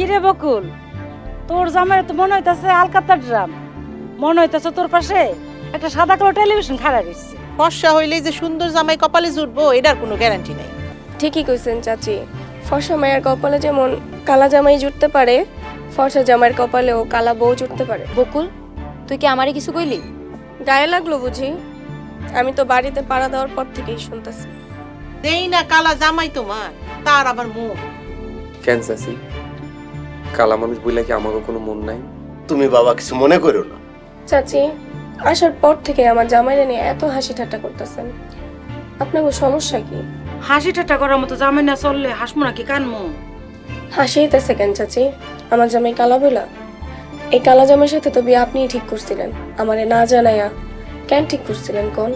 কিরে বকুল? তোর জামাই তো মনে হইতাছে আলকাতার ড্রাম মনে হইতাছে তোর পাশে একটা সাদা কালো টেলিভিশন খাড়া রয়েছে ফর্সা হইলে যে সুন্দর জামাই কপালে জুটবো এটার কোনো গ্যারান্টি নাই। ঠিকই কইছেন চাচি। ফর্সা মায়ের কপালে যেমন কালা জামাই জুটতে পারে ফর্সা জামাইয়ের কপালেও কালা বউ জুটতে পারে। বকুল তুই কি আমারে কিছু কইলি? গায়ে লাগল বুঝি। আমি তো বাড়িতে পাড়া দেওয়ার পর থেকেই শুনতেছি। দেই না কালা জামাই তোমার তার আবার মুখ। কেন চাচি? কালা মানুষ বইলে কি আমারও কোনো মন নাই? তুমি বাবা কিছু মনে করো না। চাচি আসার পর থেকে আমার জামাইরা নিয়ে এত হাসি ঠাট্টা করতেছেন। আপনার সমস্যা কি? হাসি ঠাট্টা করার মতো জামাই না চললে হাসমো নাকি কানমো হাসিতেছে কেন চাচি? আমার জামাই কালা বইলা এই কালা জামাইয়ের সাথে তো বিয়ে আপনিই ঠিক করছিলেন। আমারে না জানাইয়া কেন ঠিক করছিলেন কোন?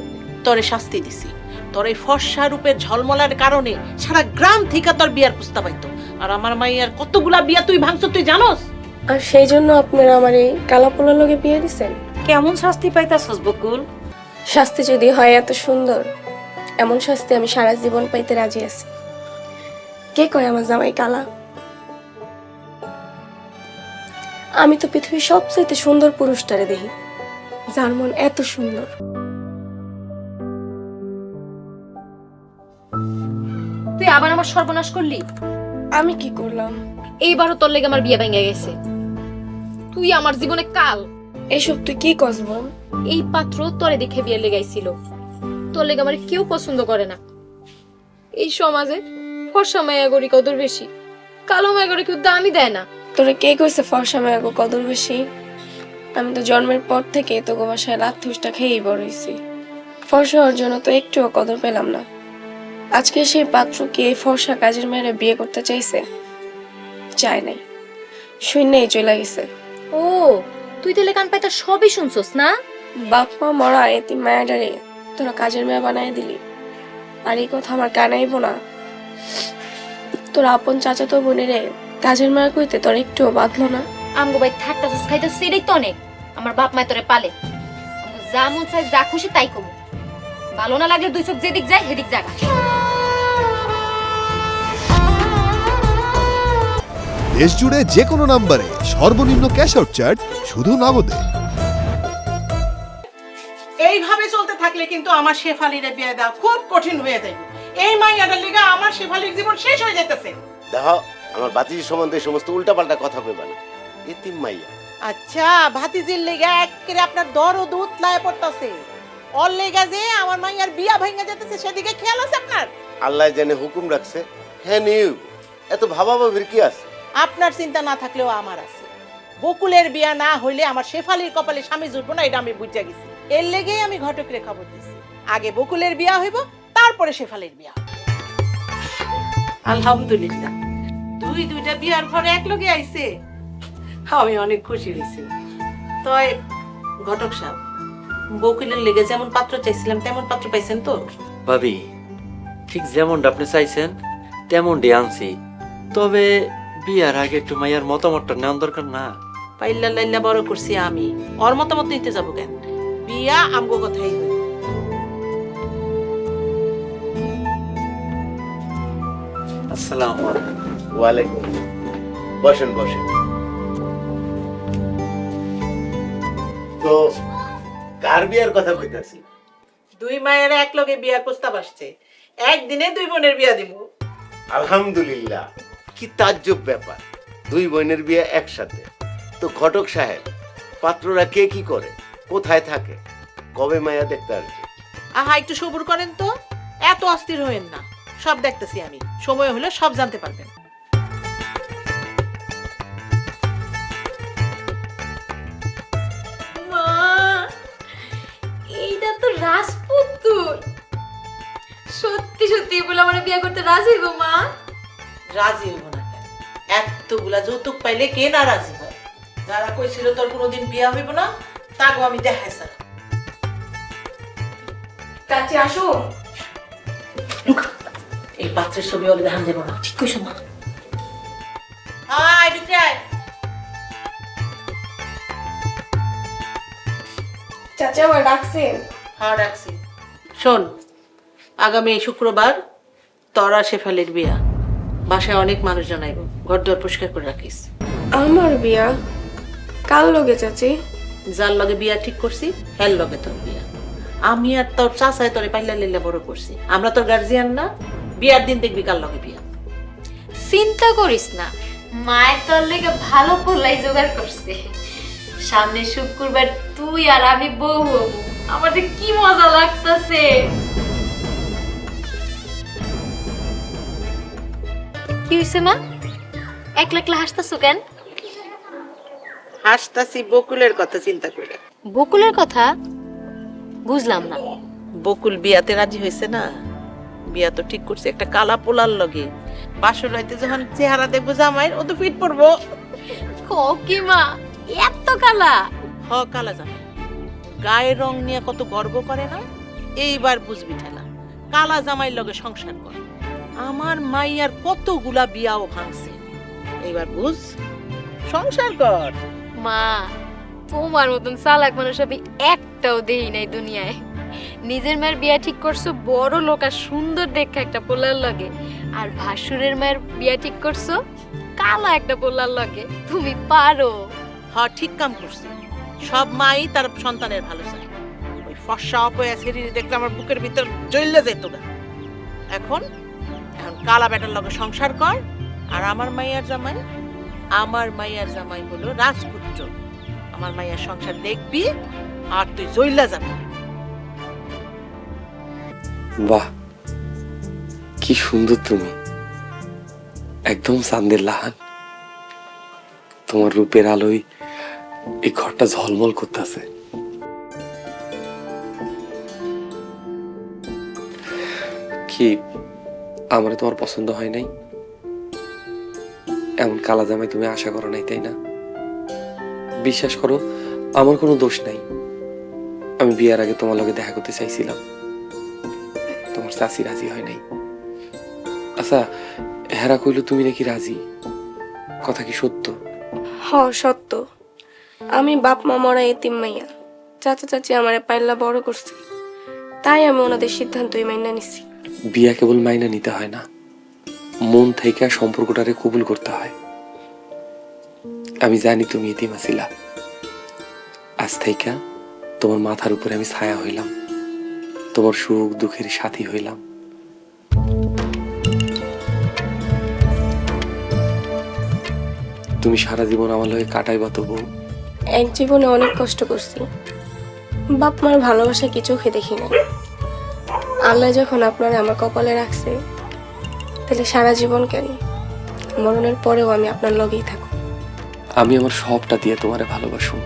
তোরে শাস্তি দিছি। তোর এই ফর্সা রূপের ঝলমলার কারণে সারা গ্রাম থেকে তোর বিয়ার প্রস্তাব আইতো। আর আমার মাইয়ার কতগুলা বিয়া তুই ভাঙছ তুই জানোস? আর সেই জন্য আপনারা আমার এই কালা পোলার লগে বিয়ে দিছেন? কেমন শাস্তি পাইতাছস বকুল? শাস্তি যদি হয় এত সুন্দর এমন শাস্তি আমি সারা জীবন পাইতে রাজি আছি। কে কয় আমার জামাই কালা? আমি তো পৃথিবীর সবচাইতে সুন্দর পুরুষটারে দেখি যার মন এত সুন্দর। তুই আবার আমার সর্বনাশ করলি? আমি কি করলাম? এইবারও তোর লেগে আমার বিয়ে ভেঙে গেছে। তুই আমার জীবনে কাল। এসব তুই কি কসব এই পাত্র তোরে দেখে বিয়ে লেগাইছিল। তোর লেগে আমার কেউ পছন্দ করে না। এই সমাজে ফর্সা মায়াগরি কদর বেশি। কালো মায়া মায়াগরি কেউ দামই দেয় না। তোরা কে কইছে ফর্সা মায়াগো কদর বেশি? আমি তো জন্মের পর থেকে তো গো বাসায় রাত থুসটা খেয়েই বড় হয়েছি ফর্সা হওয়ার জন্য তো একটুও কদর পেলাম না। আজকে সেই পাত্র কি এই ফর্সা কাজের মেয়েরা বিয়ে করতে চাইছে। চায় নাই। শূন্যই চলে গেছে। ও তুই তাহলে কান পাইতা সবই শুনছস না? বাপ মা মরা এতি মায়াডারে তোরা কাজের মেয়ে বানাই দিলি। আর এই কথা আমার কানাইব না। তোর আপন চাচা তো বোনেরে কাজের মেয়ে কইতে তোর একটুও বাঁধলো না। আমগো ভাই থাকতাছস খাইতাছস এটাই তো অনেক। আমার বাপ মায় তোরে পালে। আমগো যা মন চাই যা খুশি তাই কমু ভালো না লাগলে দুই চোখ যেদিক যায় সেদিক যাক দেশ জুড়ে যে কোনো নম্বরে সর্বনিম্ন ক্যাশ আউট চার্জ শুধু নগদে। এইভাবে চলতে থাকলে কিন্তু আমার শেফালিরে বিয়ে দেওয়া খুব কঠিন হয়ে যাবে এই মাইয়াটার লিগা আমার শেফালির জীবন শেষ হয়ে যেতেছে দেখো আমার বাতিজি সম্বন্ধে এই সমস্ত উল্টাপাল্টা কথা কইবা না। এতিম মাইয়া। আচ্ছা ভাতিজির লেগা একেবারে আপনার দর ও দুধ লায় পড়তাছে। অর লেগা যে আমার মাইয়ার বিয়া ভাঙা যেতেছে সেদিকে খেয়াল আছে আপনার? আল্লাহ জানে হুকুম রাখছে। হ্যাঁ নিউ। এত ভাবা ভাবির কি আছে? আপনার চিন্তা না থাকলেও আমার আছে। বকুলের বিয়া না হইলে আমার শেফালির কপালে স্বামী জুটবো না এটা আমি বুঝা গেছি। এর লেগেই আমি ঘটকরে খবর দিছি আগে বকুলের বিয়া হইব তারপরে শেফালির বিয়া। আলহামদুলিল্লাহ। দুই দুইটা বিয়ার পরে এক লগে আইছে। আমি অনেক খুশি হয়েছি। তয় ঘটক সাহেব বকুলের লেগে যেমন পাত্র চাইছিলাম তেমন পাত্র পাইছেন তো? ভাবি ঠিক যেমনটা আপনি চাইছেন তেমনটি আনছি। তবে বিয়ার আগে একটু মাইয়ার মতামতটা নেওয়ার দরকার না। পাইল্লা লাইল্লা বড় করছি আমি। ওর মতামত নিতে যাব কেন? বিয়া আমগো কথাই আসসালাম ওয়ালাইকুম বসেন বসেন। তো কার বিয়ার কথা কইতাছি। দুই মায়ের এক লগে বিয়ার প্রস্তাব আসছে। একদিনে দুই বোনের বিয়া দিব আলহামদুলিল্লাহ কি তাজ্জব ব্যাপার। দুই বোনের বিয়ে একসাথে। তো ঘটক সাহেব পাত্ররা কে কি করে? কোথায় থাকে? কবে মায়া দেখতে আসবে? আহা একটু সবুর করেন তো। এত অস্থির হইেন না। সব দেখতেছি আমি। সময় হলে সব জানতে পারবেন। সত্যি সত্যি বলে আমার বিয়ে করতে রাজি গো মা? রাজি হইব না কেন? এতগুলা যৌতুক পাইলে কে না রাজি হয়? যারা কইছিল তোর কোনোদিন বিয়া হইব না তাগো আমি দেখাই স্যার চাচি আসো। এই পাত্রের ছবি ওলে দেখান যাব না। ঠিক কইছো মা। হাই চাচি আমার ডাকছেন হ্যাঁ রাখছি শোন আগামী শুক্রবার তরা শেফালির বিয়া। বাসায় অনেক মানুষ জানাইব। ঘর দর পরিষ্কার করে রাখিস। আমার বিয়া? কাল লগে চাচি? যার লগে বিয়া ঠিক করছি হের লগে তোর বিয়া। আমি আর তোর চাচাই তোরে পাইলা লিল্লা বড় করছি। আমরা তোর গার্জিয়ান না। বিয়ার দিন দেখবি কার লগে বিয়া। চিন্তা করিস না। মায়ের তোর লেগে ভালো পোলাই জোগাড় করছে। সামনে শুক্রবার তুই আর আমি বউ হব। আমার যে কি মজা লাগতাছে। কি মা? একলা একলা হাসতাছো কেন? হাসতাছি বকুলের কথা চিন্তা করে বকুলের কথা? বুঝলাম না। বকুল বিয়াতে রাজি হয়েছে না? বিয়া তো ঠিক করছে একটা কালা পোলার লগে। বাসর রাইতে যখন চেহারা দেখব জামাইয়ের ও তো ফিট পড়ব কি মা? এত কালা। হ কালা জামাই। গায়ের রং নিয়ে কত গর্ব করে না? এইবার বুঝবি ঠেলা। কালা জামাইয়ের লগে সংসার কর। আমার মাইয়ার কতগুলা বিয়াও ভাঙছে। এইবার বুঝ সংসার কর। মা তোমার মতন চালাক মানুষ আমি একটাও দেই নাই দুনিয়ায়। নিজের মায়ের বিয়া ঠিক করছ বড় লোক আর সুন্দর দেখে একটা পোলার লাগে। আর ভাসুরের মায়ের বিয়া ঠিক করছ কালা একটা পোলার লাগে। তুমি পারো। হ ঠিক কাম করছে। সব মাই তার সন্তানের ভালো চায়। ওই ফর্সা অপয়া শরীরে দেখলে আমার বুকের ভিতর জ্বললে যেত এখন এখন কালা বেটার লগে সংসার কর। আর আমার মাইয়ার জামাই, আমার মাইয়ার জামাই হলো রাজপুত্র। আমার মাইয়ার সংসার দেখবি আর তুই জইলা যাবি। বাহ, কি সুন্দর তুমি। একদম চান্দের লাহান। তোমার রূপের আলোয় এই ঘরটা ঝলমল করতেছে। কি আমার তোমার পছন্দ হয় নাই। এমন কালা জামাই তুমি আশা করো নাই, তাই না? বিশ্বাস করো, আমার কোনো দোষ নাই। আমি বিয়ার আগে তোমার লগে দেখা করতে চাইছিলাম। তোমার চাষি রাজি হয় নাই। আচ্ছা হেরা কইল তুমি নাকি রাজি? কথা কি সত্য? হ, সত্য। আমি বাপ মা মরা এতিম মাইয়া। চাচা চাচি আমারে পাইল্লা বড় করছে। তাই আমি ওনাদের সিদ্ধান্তই মাইনা নিছি। বিয়া কেবল মাইনা নিতে হয় না। মন থেকে সম্পর্কটারে কবুল করতে হয়। আমি জানি তুমি এতিম আছিলা। আজ থেকে তোমার মাথার উপরে আমি ছায়া হইলাম। তোমার সুখ দুঃখের সাথী হইলাম। তুমি সারা জীবন আমার লগে কাটাইবা তো বউ। এক জীবনে অনেক কষ্ট করছি। বাপ মার ভালোবাসা কি চোখে দেখি নাই। আল্লাহ যখন আপনারা আমার কপালে রাখছে তাহলে সারা জীবন কেন? মরণের পরেও আমি আপনার লগেই থাকব আমি আমার সবটা দিয়ে তোমারে ভালোবাসুম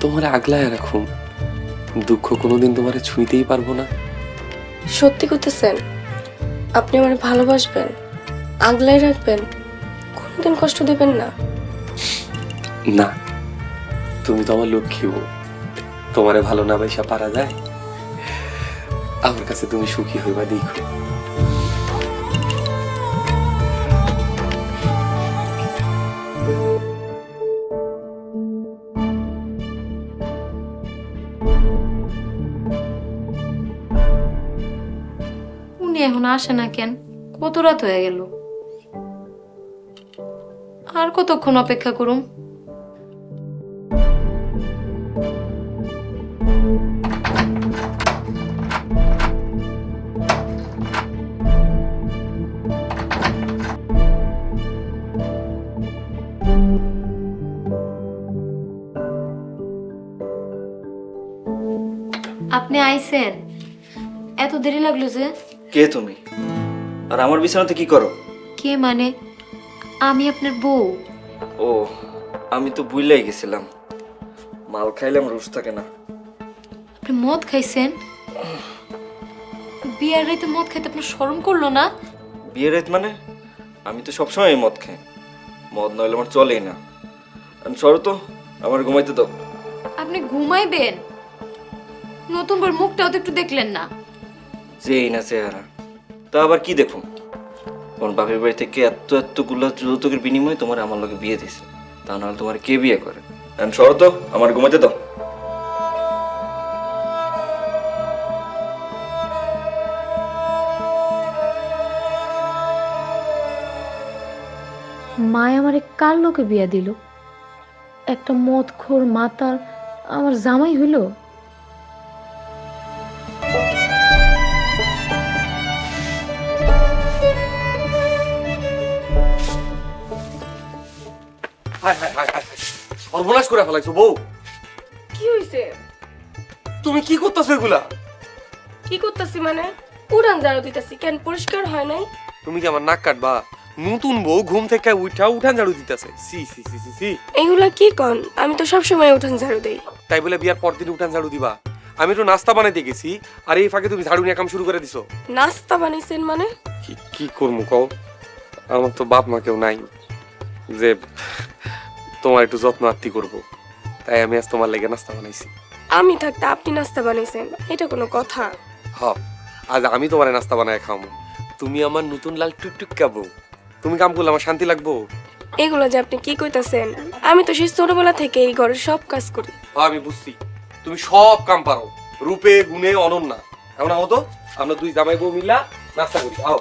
তোমারে আগলায় রাখুম দুঃখ কোনোদিন তোমারে ছুঁইতেই পারব না। সত্যি করতেছেন? আপনি আমার ভালোবাসবেন আগলাই রাখবেন কোনোদিন কষ্ট দেবেন না। না তুমি তো আমার লক্ষ্মী তোমারে ভালো না বাইসা পারা যায়? আমার কাছে তুমি সুখী হইবা, দেখো। উনি এখন আসে না কেন? কত রাত হয়ে গেল? আর কতক্ষণ অপেক্ষা করুম? আইছেন এত দেরি লাগল যে? কে তুমি? আর আমার বিছানাতে কি করো? কে মানে? আমি আপনার বউ। ও আমি তো বুইলাই গেছিলাম। মাল খাইলাম রুশ থাকে না। আপনি মদ খাইছেন? বিয়ার রাইতে মদ খাইতে আপনার শরম করল না? বিয়ের রাত মানে? আমি তো সবসময় মদ খাই। মদ নইলে আমার চলেই না। আমি সরো তো আমার ঘুমাইতে দাও। আপনি ঘুমাইবেন? নতুন করে মুখটাও তো একটু দেখলেন না। যেই না চেহারা। তা আবার কি দেখুন? তোমার বাপের বাড়ি থেকে এত এতগুলো যৌতুকের বিনিময়ে তোমার আমার লোকে বিয়ে দিছে তা নাহলে তোমার কে বিয়ে করে? আমি সরো তো আমার ঘুমাইতে দাও। মায় আমারে কার লোকে বিয়া দিল? একটা মদখোর মাতাল আমার জামাই হইল? সর্বনাশ করে ফেলাইছো বউ। কি হইছে? তুমি কি করতেছো এগুলা? কি করতেছি মানে? উড়ান ঝাড়ু দিতেছি কেন পরিষ্কার হয় নাই? তুমি কি আমার নাক কাটবা? নতুন বউ ঘুম থেকে উঠা উঠান ঝাড়ু দিতেছে। সি সি সি সি সি। এগুলা কি কন? আমি তো সবসময় উঠান ঝাড়ু দেই। তাই বলে বিয়ার পর দিন উঠান ঝাড়ু দিবা। আমি তো নাস্তা বানাইতে গেছি আর এই ফাঁকে তুমি ঝাড়ু নিয়ে কাম শুরু করে দিছো। নাস্তা বানাইছেন মানে? কি কি করব কও? আমার তো বাপ মা কেউ নাই। যে তোমার একটু যত্ন আত্মি করব। তাই আমি আজ তোমার লেগে নাস্তা বানাইছি। আমি থাকতে আপনি নাস্তা বানাইছেন এটা কোনো কথা। হ আজ আমি তোমার নাস্তা বানায় খাওয়াবো তুমি আমার নতুন লাল টুকটুক খাব। তুমি কাম করলে আমার শান্তি লাগবো। এগুলো যে আপনি কি কইতাছেন আমি তো সেই ছোটবেলা থেকে এই ঘরের সব কাজ করি। আমি বুঝছি। তুমি সব কাম পারো। রূপে গুণে অনন্যা। এমন হতো আমরা দুই জামাই বউ মিলা নাস্তা করি। আও।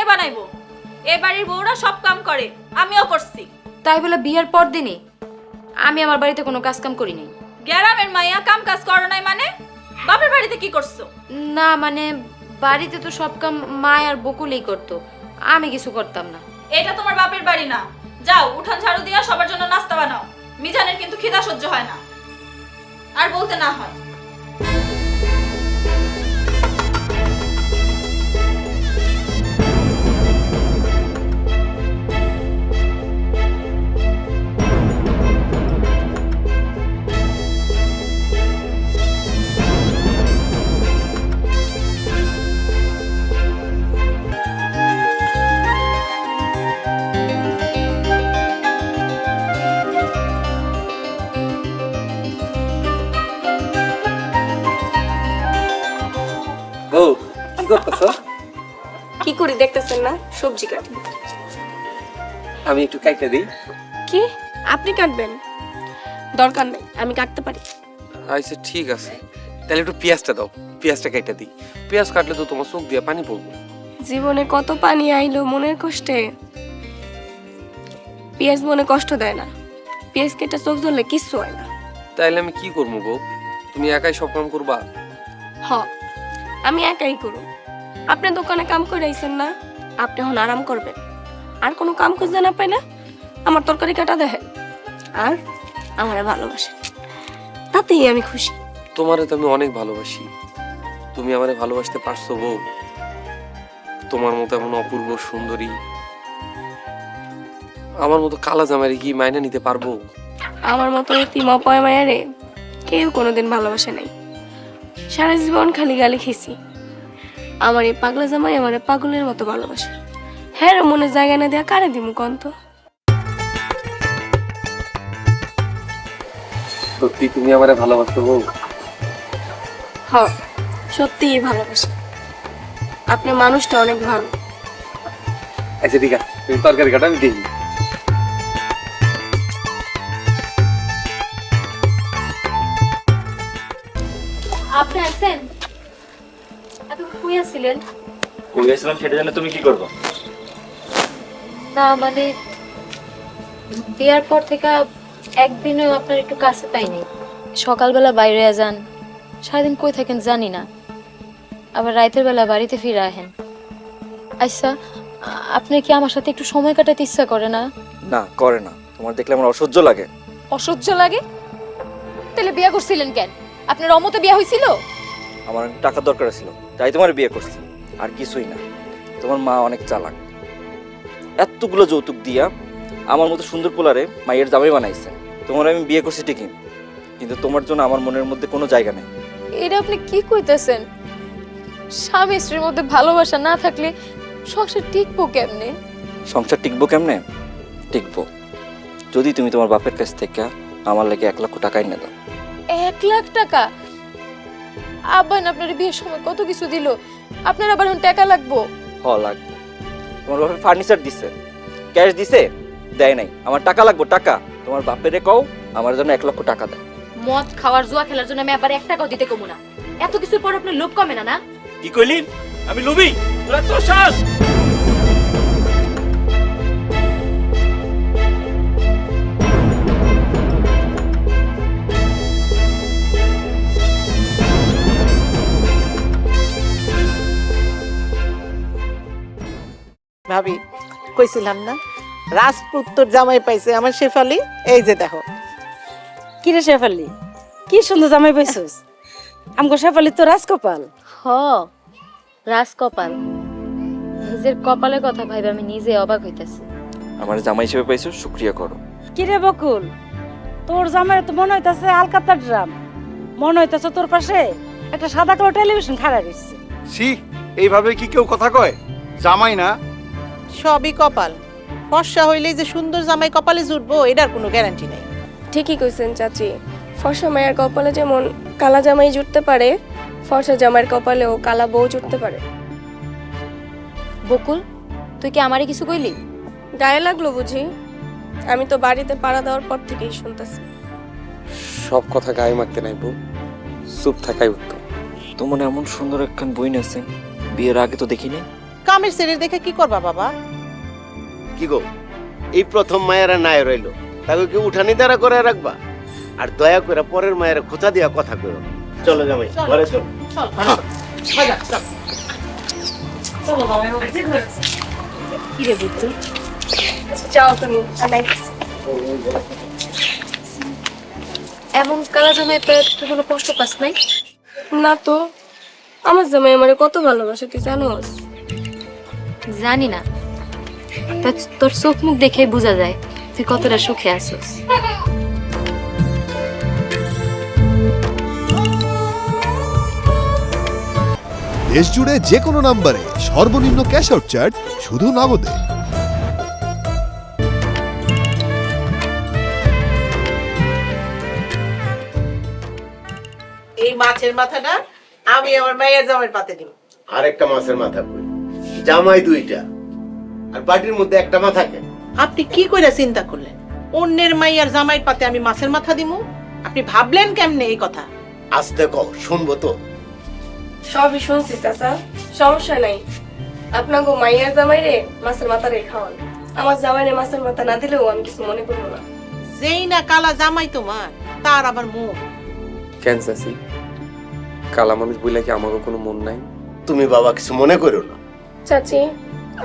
কে বানাইবো। এ বাড়ির বউরা সব কাম করে আমিও করছি। তাই বলে বিয়ের পর দিনই? আমি আমার বাড়িতে কোনো কাজ কাম করি নাই। গ্যারামের মাইয়া কাম কাজ করো নাই মানে? বাপের বাড়িতে কি করছ? না মানে বাড়িতে তো সব কাম মা আর বকুলেই করতো। আমি কিছু করতাম না। এটা তোমার বাপের বাড়ি না। যাও উঠান ঝাড়ু দিয়া সবার জন্য নাস্তা বানাও। মিজানের কিন্তু খিদা সহ্য হয় না। আর বলতে না হয়। না সবজি কাটি আমি একটু কাইটা দিই। কি? আপনি কাটবেন? দরকার নেই আমি কাটতে পারি। আচ্ছা ঠিক আছে। তাহলে একটু পেঁয়াজটা দাও পেঁয়াজটা কাইটা দিই। পেঁয়াজ কাটলে তো তোমার চোখ দিয়ে পানি পড়ব। জীবনে কত পানি আইলো মনের কষ্টে। পেঁয়াজ মনে কষ্ট দেয় না। পেঁয়াজ কেটে চোখ ধরলে কিচ্ছু হয় না। তাইলে আমি কি করব গো? তুমি একাই সব কাম করবা? হ আমি একাই করুন আপনি দোকানে কাম করে আইছেন না? আপনি এখন আরাম করবেন। আর কোনো কাম খুঁজতে না পাইলে আমার তরকারি কাটা দেখে। আর আমারে ভালোবাসে তাতেই আমি খুশি। তোমারে তো আমি অনেক ভালোবাসি। তুমি আমারে ভালোবাসতে পারছ বউ। তোমার মতো এমন অপূর্ব সুন্দরী। আমার মতো কালা জামারি কি মাইনা নিতে পারব? আমার মতো এতিম অপয় মায়ারে কেউ কোনোদিন ভালোবাসে নাই। সারা জীবন খালি গালি খেয়েছি। আমার এই পাগলা জামাই আমার পাগলের মতো ভালোবাসে। হ্যাঁ রে, মনে জায়গা না দেয়া কারে দিমু কন্ত? সত্যি তুমি আমারে ভালোবাসো বউ? হ সত্যিই ভালোবাসে। আপনার মানুষটা অনেক ভালো। আচ্ছা ঠিক আছে তুমি তরকারি কাটা আমি দেখি। আপনি আছেন আছিলেন কই সেটা জানে তুমি কি করব? না মানে বিয়ার পর থেকে একদিনও আপনার একটু কাছে পাইনি। সকালবেলা বাইরে যান সারাদিন কই থাকেন জানি না। আবার রাতের বেলা বাড়িতে ফিরে আহেন। আচ্ছা আপনি কি আমার সাথে একটু সময় কাটাতে ইচ্ছা করে না? না করে না। তোমার দেখলে আমার অসহ্য লাগে। অসহ্য লাগে? তাহলে বিয়ে করছিলেন কেন? আপনার অমতে বিয়ে হয়েছিল আমার টাকার দরকার ছিল। তাই তোমার বিয়ে করছি। আর কিছুই না। তোমার মা অনেক চালাক। এতগুলো যৌতুক দিয়া আমার মতো সুন্দর পোলারে মায়ের জামাই বানাইছে। তোমার আমি বিয়ে করছি ঠিকই। কিন্তু তোমার জন্য আমার মনের মধ্যে কোনো জায়গা নেই। এটা আপনি কি কইতেছেন? স্বামী স্ত্রীর মধ্যে ভালোবাসা না থাকলে সংসার টিকবো কেমনে? সংসার টিকবো কেমনে? টিকবো। যদি তুমি তোমার বাপের কাছ থেকে আমার লাগে এক লক্ষ টাকা এনে দাও। এক লাখ টাকা? আব্বা না আপনার বিয়ের সময় কত কিছু দিল? আপনার আবার এখন টাকা লাগবো? হ লাগবে। তোমার বাপের ফার্নিচার দিছে। ক্যাশ দিছে? দেয় নাই। আমার টাকা লাগবো টাকা। তোমার বাপেরে কও আমার জন্য এক লক্ষ টাকা দেয়। মদ খাওয়ার জুয়া খেলার জন্য আমি আবার এক টাকাও দিতে কমু না। এত কিছুর পর আপনার লোভ কমে না না? কি কইলি? আমি লোভী। তোরা তো শ্বাস ভাবি কইছিলাম না রাজপুত্তর জামাই পাইছে আমার শেফালি এই যে দেখো। কি রে শেফালি? কি সুন্দর জামাই পাইছিস? আমগো শেফালি তো রাজকপাল। হ রাজকপাল। নিজের কপালের কথা ভাইবে আমি নিজে অবাক হইতাছি। আমার জামাই হিসেবে পাইছো শুক্রিয়া করো। কি রে বকুল? তোর জামাই তো মনে হইতাছে আলকাতার ড্রাম মনে হইতাছে তোর পাশে একটা সাদা কালো টেলিভিশন খাড়া রয়েছে সি এইভাবে কি কেউ কথা কয়? জামাই না সবই কপাল। ফর্সা হইলেই যে সুন্দর জামাই কপালে জুটবো এটার কোনো গ্যারান্টি নেই। ঠিকই কইছেন চাচি। ফর্সা মায়ের কপালে যেমন কালা জামাই জুটতে পারে ফর্সা জামাইয়ের কপালেও কালা বউ জুটতে পারে। বকুল তুই কি আমারে কিছু কইলি? গায়ে লাগল বুঝি। আমি তো বাড়িতে পাড়া দেওয়ার পর থেকেই শুনতেছি। সব কথা গায়ে মারতে নাই বউ। চুপ থাকাই উত্তম। তোমার এমন সুন্দর একখান বই আছে বিয়ের আগে তো দেখিনি। কামের ছেড়ে দেখে কি করবা বাবা? কি গো? এই প্রথম মায়েরা নাই রইল। তাকে কি উঠানি দ্বারা করে রাখবা? আর দয়া করে পরের মায়েরা খোঁচা দিয়া কথা কইও। না। চলো জামাই ঘরে চলো। বুদ্ধু? যাও তুমি এমন কালা জামাই পেয়ে তুই কোনো কষ্ট পাস নাই? না তো আমার জামাই আমারে কত ভালোবাসে তুই জানোস? জানি না। তা তোর চোখ মুখ দেখেই বোঝা যায় তুই কতটা সুখে আছিস। দেশ জুড়ে যে কোনো নাম্বারে সর্বনিম্ন ক্যাশ আউট চার্জ শুধু নগদে। এই মাছের মাথাটা আমি আমার মায়ের জামাইয়ের পাতে দিব। আর একটা মাছের মাথা কই? জামাই দুইটা। আর বাটির মধ্যে একটা মাথা কেন আপনি কি কইরা চিন্তা করলেন? অন্যের মাই আর জামাইয়ের পাতে আমি মাছের মাথা দিমু? আপনি ভাবলেন কেমনে এই কথা? আস্তে কও শুনব তো। সবই শুনছি চাচা। সমস্যা নাই। আপনার গো মাইয়ার জামাই রে মাছের মাথা রে খাওয়ান। আমার জামাই রে মাছের মাথা না দিলেও আমি কিছু মনে করব না। যেই না কালা জামাই তোমার তার আবার মুখ। কেন চাচি? কালা মানুষ বইলা কি আমারও কোনো মন নাই? তুমি বাবা কিছু মনে করো না। চাচি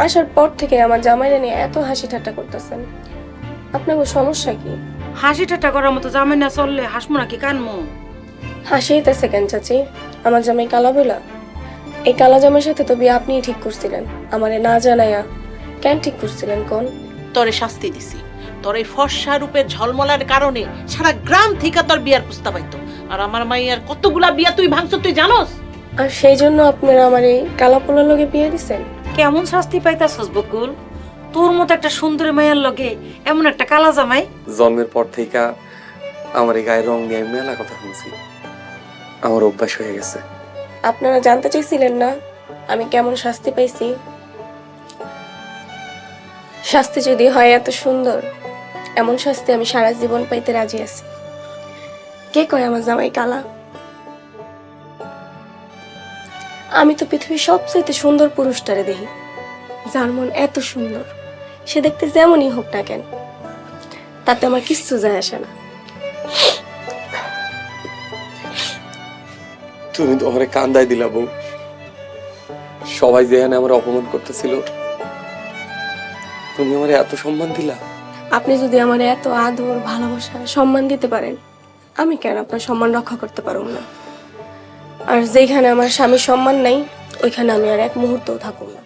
আসার পর থেকে আমার জামাইরে নিয়ে এত হাসি ঠাট্টা করতেছেন। আপনার সমস্যা কি? হাসি ঠাট্টা করার মতো জামাই না চললে হাসমু নাকি কানমু? হাসিতেছে কেন চাচি? আমার জামাই কালা বইলা এই কালা জামাইয়ের সাথে তো বিয়ে আপনিই ঠিক করছিলেন। আমারে না জানাইয়া কেন ঠিক করছিলেন কোন? তোরে শাস্তি দিছি। তোর এই ফর্সা রূপের ঝলমলার কারণে সারা গ্রাম থেকে তোর বিয়ার প্রস্তাব আইতো। আর আমার মাইয়ার কতগুলা বিয়া তুই ভাঙছ তুই জানোস? আর সেই জন্য আপনারা আমার এই কালা পোলার লগে বিয়ে দিছেন? কেমন শাস্তি পাইতাছস বকুল? তোর মতো একটা সুন্দর মায়ের লগে এমন একটা কালা জামাই? জন্মের পর থেকে আমার এই গায়ের রং নিয়ে আমি মেলা কথা শুনছি। আমার অভ্যাস হয়ে গেছে। আপনারা জানতে চাইছিলেন না আমি কেমন শাস্তি পাইছি? শাস্তি যদি হয় এত সুন্দর এমন শাস্তি আমি সারা জীবন পাইতে রাজি আছি। কে কয় আমার জামাই কালা? আমি তো পৃথিবীর সবচেয়ে সুন্দর পুরুষটারে দেখি। যার মন এত সুন্দর সে দেখতে যেমনই হোক না কেন তাতে আমার কিচ্ছু যায় আসে না। তুমি তো আমার কান্দায় দিলা বউ। সবাই যেখানে আমার অপমান করতেছিল তুমি আমার এত সম্মান দিলা? আপনি যদি আমার এত আদর ভালোবাসা সম্মান দিতে পারেন আমি কেন আপনার সম্মান রক্ষা করতে পারব না? আর যেখানে আমার স্বামীর সম্মান নাই ওইখানে আমি আর এক মুহূর্তও থাকুন না।